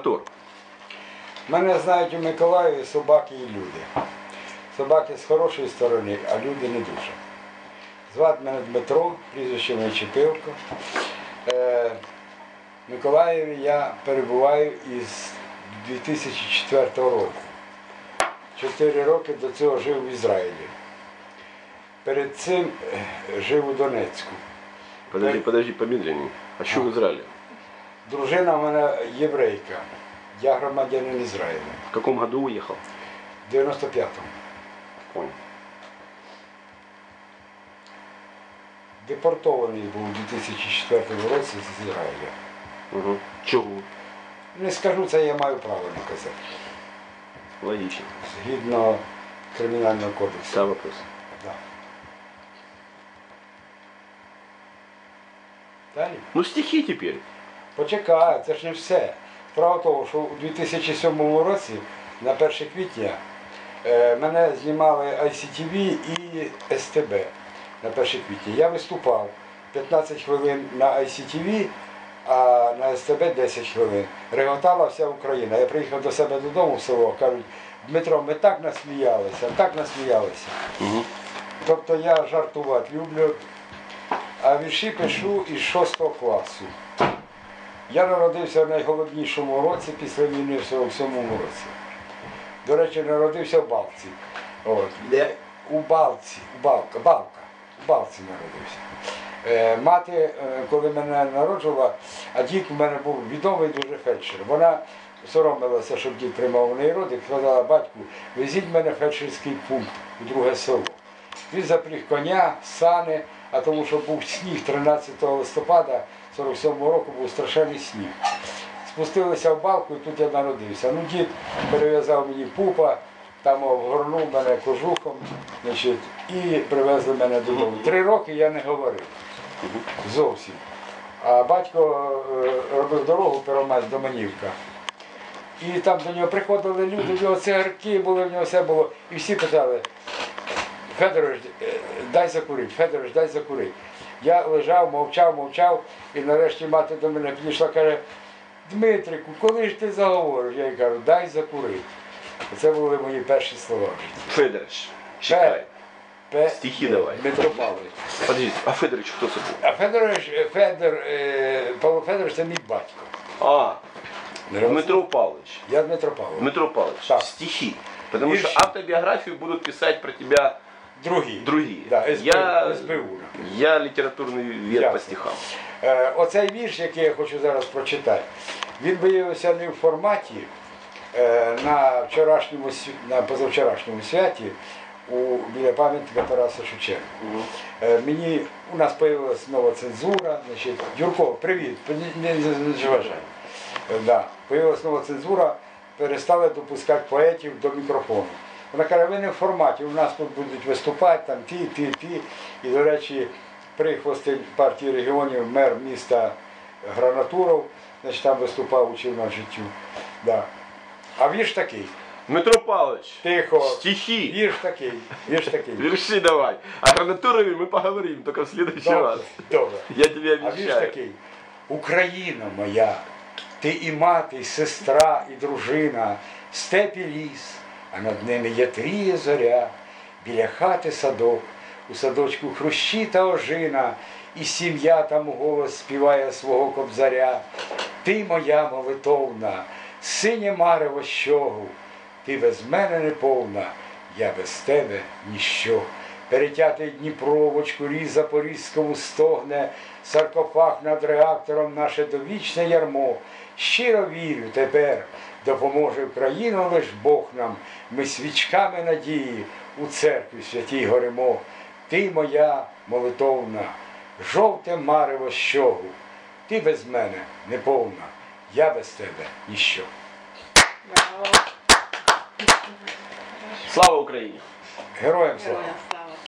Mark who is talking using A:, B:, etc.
A: Мотор.
B: Мене знають у Миколаєві собаки і люди. Собаки з хорошої сторони, а люди не дуже. Звати мене Дмитро, прізвище моє Чепилко. Е, в Миколаєві я перебуваю із 2004 року. Чотири роки до цього жив в Ізраїлі. Перед цим е, жив у Донецьку.
A: Подожди, подожди, помедленнее. А что в Израиле?
B: Дружина в мене єврейка. Я громадянин Ізраїля.
A: В каком году уехал?
B: В 95-му.
A: Понял.
B: Депортований був у 2004 році з Ізраїля.
A: Угу. Чего?
B: Не скажу це, я маю право не казати.
A: Логично.
B: Згідно кримінального кодексу.
A: Ставь вопрос.
B: Да. Далі.
A: Ну стихи теперь.
B: Почекай, це ж не все. Справа тому, що у 2007 році, на 1 квітня, е, мене знімали ICTV і СТБ на 1 квітня. Я виступав 15 хвилин на ICTV, а на СТБ 10 хвилин. Реготала вся Україна. Я приїхав до себе додому в село, кажуть, Дмитро, ми так насміялися, так насміялися.
A: Угу.
B: Тобто я жартувати люблю, а вірші пишу із 6 класу. Я народився в найголовнішому році після війни в 47-му році. До речі, народився в Балці. От. Де? У Балці, у Балка, Балка, у Балці народився. Е, мати, е, коли мене народжувала, а дід у мене був відомий дуже фельдшер. Вона соромилася, щоб дід приймав у неї родик, сказала, батьку, везіть мене в фельдшерський пункт у друге село. Він запріг коня, сани, а тому що був сніг 13 листопада 47-го року був страшенний сніг. Спустилися в балку і тут я народився. Ну, дід перев'язав мені пупа, там обгорнув мене кожухом значить, і привезли мене додому. Три роки я не говорив зовсім. А батько е, робив дорогу Первомайськ до Манівка. І там до нього приходили люди, в нього цигарки були, в нього все було. І всі питали, Федорович, е, дай закурити, Федорович, дай закурити. Я лежав, мовчав, мовчав, і нарешті мати до мене підійшла, каже, Дмитрику, коли ж ти заговориш? Я їй кажу, дай закурити. Це були мої перші слова житті.
A: Федорович.
B: Пе-
A: Стихи давай.
B: Дмитро Павлович.
A: Подожди, а Федорович кто это был?
B: А Федорович, е, Федор, е, Павло Федорович це мій батько.
A: А, Дмитро Павлович.
B: Я Дмитро Павлович.
A: Дмитро Павлович.
B: Так.
A: Стихи. Потому
B: Вірші.
A: что автобиографию будут писать про тебя
B: Другий.
A: другие.
B: Да, СБУ,
A: я,
B: СБУ,
A: я литературный вер
B: Ясно.
A: по стихам.
B: Е, Оцей вірш, який я хочу зараз прочитати, він виявився не в форматі е, на вчорашньому на позавчорашньому святі у біля пам'ятника Тараса Шевченка. Е, Мені у нас з'явилася нова цензура. Значить, Юрко, привіт, не, не, не. Е, Да. Появилась нова цензура, перестали допускати поетів до мікрофону. Вона каже, ви не в форматі, у нас тут будуть виступати там ті, ті, ті. І, до речі, прихвостень партії регіонів, мер міста Гранатуров, значить, там виступав, учив нас життю. Да. А вірш такий.
A: Дмитро Павлович.
B: Тихо.
A: Стихи.
B: Вірш такий. Вірш такий.
A: Верши давай. О гранатурове мы поговорим только в следующий
B: Добре,
A: раз.
B: добре.
A: Я тебе
B: А вірш такий. Україна моя, ти і мати, і сестра, і дружина, степ і ліс, а над ними є тріє зоря, біля хати садок, у садочку хрущі та ожина, і сім'я там голос співає свого кобзаря. Ти моя молитовна, синє марево щогу, ти без мене не повна, я без тебе ніщо. Перетятий Дніпровочку, різ Запорізькому стогне, саркофаг над реактором наше довічне ярмо. Щиро вірю тепер, допоможе Україну лиш Бог нам. Ми свічками надії у церкві святій горимо. Ти моя молитовна, жовте марево щогу. Ти без мене не повна, я без тебе ніщо.
A: Слава Украине!
B: Героям слава!